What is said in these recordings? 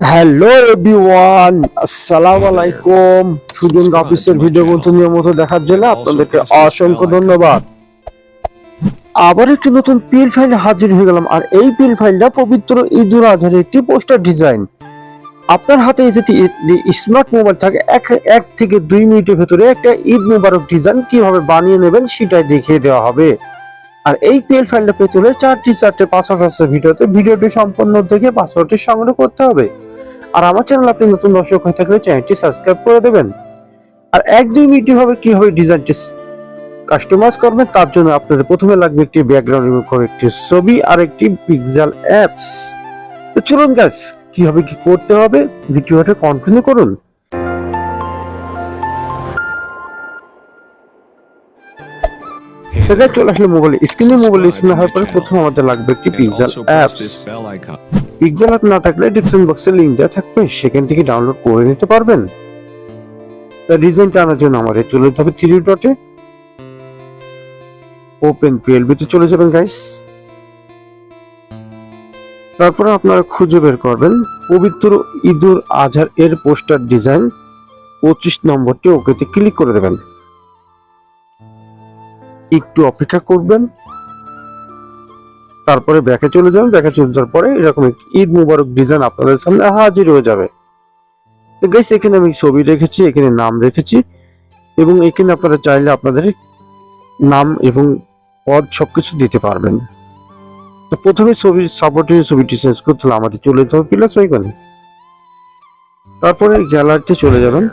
Hello everyone আসসালামু আলাইকুম সুজন অফিসের ভিডিও নিয়ম মতো দেখার জন্য আপনাদেরকে অসংখ্য ধন্যবাদ। আবার একটি নতুন পিল ফাইল হাজির হয়ে গেলাম। আর এই পিল ফাইলটা পবিত্র ঈদুল আজহার একটি পোস্টার ডিজাইন। আপনার হাতে যদি স্মার্ট মোবাইল থাকে, এক এক থেকে দুই মিনিটের ভেতরে একটা ঈদ মোবারক ডিজাইন কীভাবে বানিয়ে নেবেন সেটাই দেখিয়ে দেওয়া হবে। আর এই পিএল ফাইলটা পেতে হলে চারটি, চারটে পাসওয়ার্ড আছে ভিডিওতে ভিডিওটি সম্পূর্ণ দেখে পাসওয়ার্ডটি সংগ্রহ করতে হবে। আর আমার চ্যানেল আপনি নতুন দর্শক হয়ে থাকলে চ্যানেলটি সাবস্ক্রাইব করে দেবেন। আর এক দুই মিনিটে হবে কি হবে ডিজাইনটি কাস্টমাইজ করবেন, তার জন্য আপনাদের প্রথমে লাগবে একটি ব্যাকগ্রাউন্ড রিমুভ করে একটি ছবি আর একটি পিক্সেল অ্যাপস তো চলুন গাছ কীভাবে কি করতে হবে? ভিডিওটা কন্টিনিউ করুন। দেখা চলে আসলে মোবাইল স্ক্রিনে মোবাইল স্ক্রিনে হওয়ার পরে প্রথম আমাদের লাগবে একটি পিক্সেল অ্যাপস পিক্সেল অ্যাপ না থাকলে ডিসক্রিপশন বক্সে লিংক দেওয়া থাকবে সেখান থেকে ডাউনলোড করে নিতে পারবেন। ডিজাইনটা আনার জন্য আমাদের চলে যেতে হবে থ্রি ডটে ওপেন পিএলবি তে চলে যাবেন গাইস তারপরে আপনারা খুঁজে বের করবেন পবিত্র ঈদুল আজহার এর পোস্টার ডিজাইন পঁচিশ নম্বরটি ওকেতে ক্লিক করে দেবেন। একটু অপেক্ষা করবেন। তারপরে ব্যাকে চলে যাবেন। ব্যাকে চলে যাওয়ার পরে এরকম ঈদ মুবারক ডিজাইন আপনাদের সামনে হাজির হয়ে যাবে। তো গাইস এখানে আমি ছবি রেখেছি, এখানে নাম রেখেছি এবং এখানে আপনারা চাইলে আপনাদের নাম এবং পদ সবকিছু দিতে পারবেন। তো প্রথমে ছবি সাপোর্টের ছবিটি চেঞ্জ করতে হলে আমাদের চলে যেতে হবে। প্লাস ওইখানে তারপরে গ্যালারিতে চলে যাবেন।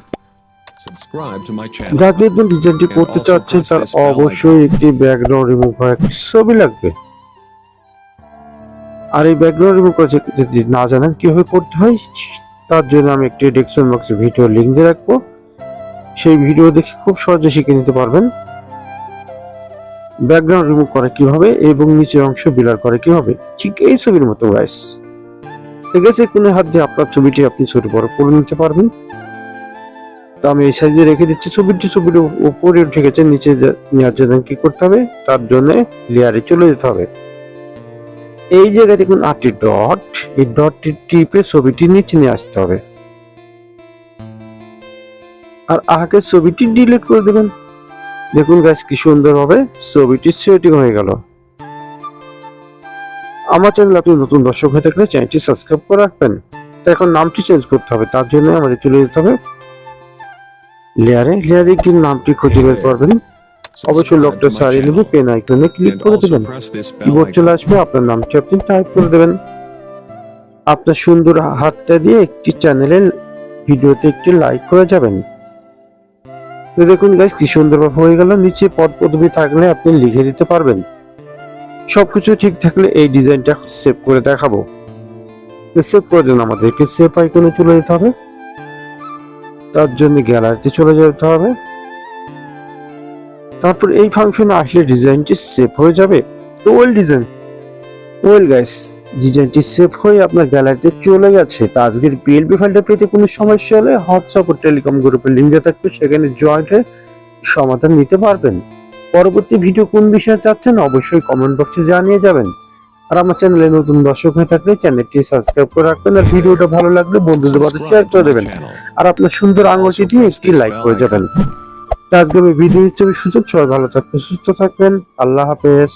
যার জন্য ডিজাইনটি করতে চাচ্ছেন তার অবশ্যই একটি ব্যাকগ্রাউন্ড রিমুভ হয় একটি ছবি লাগবে। আর এই ব্যাকগ্রাউন্ড রিমুভ করে যদি না জানেন কীভাবে করতে হয় তার জন্য আমি একটি ডেসক্রিপশন বক্সে ভিডিও লিংক দিয়ে রাখব। সেই ভিডিও দেখে খুব সহজে শিখে নিতে পারবেন। ব্যাকগ্রাউন্ড রিমুভ করে কীভাবে এবং নিচের অংশ বিলার করে কীভাবে। ঠিক এই ছবির মতো গাইস ঠিক আছে কোনো হাত দিয়ে আপনার ছবিটি আপনি ছোট বড় করে নিতে পারবেন। তো আমি এই সাইজে রেখে দিচ্ছি ছবিটি, ছবির উপরে উঠে গেছে নিচে নেওয়ার জন্য কি করতে হবে? তার জন্য লেয়ারে চলে যেতে হবে। এই জায়গায় দেখুন আটটি ডট। এই ডটটি টিপে ছবিটি নিচে নিয়ে আসতে হবে। আর আগে ছবিটি ডিলিট করে দেবেন দেখুন গাছ কি সুন্দর হবে ছবিটি সেটিং হয়ে গেল। আমার চ্যানেল আপনি নতুন দর্শক হয়ে থাকলে চ্যানেলটি সাবস্ক্রাইব করে রাখবেন। তো এখন নামটি চেঞ্জ করতে হবে, তার জন্য আমাদের চলে যেতে হবে লেয়ারে লেয়ারে গিয়ে নামটি খুঁজে বের করবেন। অবশ্যই লকটা সারিয়ে নেবে পেন আইকনে ক্লিক করে দেবেন। কিবোর্ড চলে আসবে আপনার নামটি আপনি টাইপ করে দেবেন। আপনার সুন্দর হাতটা দিয়ে একটি চ্যানেলের ভিডিওতে একটি লাইক করে যাবেন। তো দেখুন গাইস কি সুন্দরভাবে হয়ে গেল। নিচে পদ পদবি থাকলে আপনি লিখে দিতে পারবেন। সবকিছু ঠিক থাকলে এই ডিজাইনটা সেভ করে দেখাবো। সেভ করার জন্য আমাদেরকে সেভ আইকনে চলে যেতে হবে। তার জন্য গ্যালারিতে চলে যেতে হবে। তারপর এই ফাংশনে আসলে ডিজাইনটি সেভ হয়ে যাবে। তো ওয়েল ডিজাইন ওয়েল গাইস ডিজাইনটি সেভ হয়ে আপনার গ্যালারিতে চলে গেছে। তা আজকের পিএলবি ফাইলটা পেতে কোনো সমস্যা হলে হোয়াটসঅ্যাপ ও টেলিকম গ্রুপের লিঙ্ক দেওয়া থাকবে। সেখানে জয়েন্ট হয়ে সমাধান নিতে পারবেন। পরবর্তী ভিডিও কোন বিষয়ে চাচ্ছেন অবশ্যই কমেন্ট বক্সে জানিয়ে যাবেন। আর আমার চ্যানেলে নতুন দর্শক হয়ে থাকলে চ্যানেলটি সাবস্ক্রাইব করে রাখবেন আর ভিডিওটা ভালো লাগলে বন্ধুদের মাঝে শেয়ার করে দেবেন। আর আপনার সুন্দর আঙুলটি দিয়ে একটি লাইক করে যাবেন। আজকে আমি ভিডিও হিসেবে সুযোগ সবাই ভালো থাকবেন, সুস্থ থাকবেন। আল্লাহ হাফেজ।